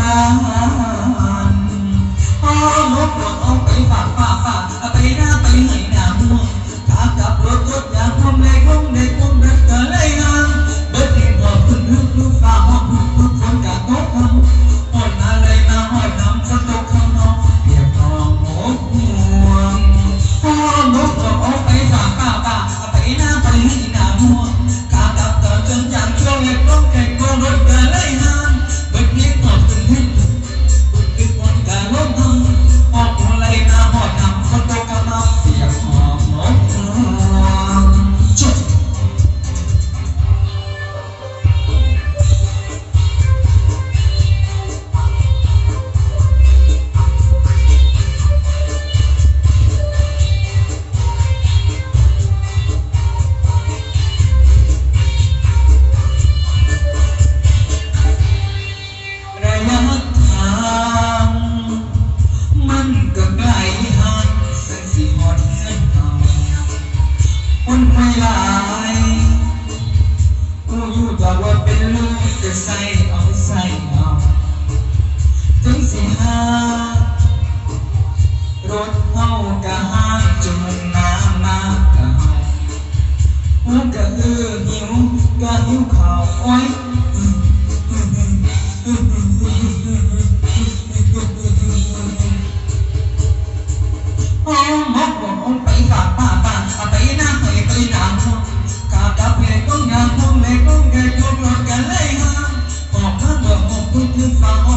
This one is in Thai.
นานพอรถกหลงเอาไปฝากฝากฝาก หลายผู้พูดว่าเป็นลูกก็ใเอาใส่เอาถึงสิหารถเฮากะหาจนน้ำมากะเฮาหูกะเออหิวกะหิวข้าวอ้อย you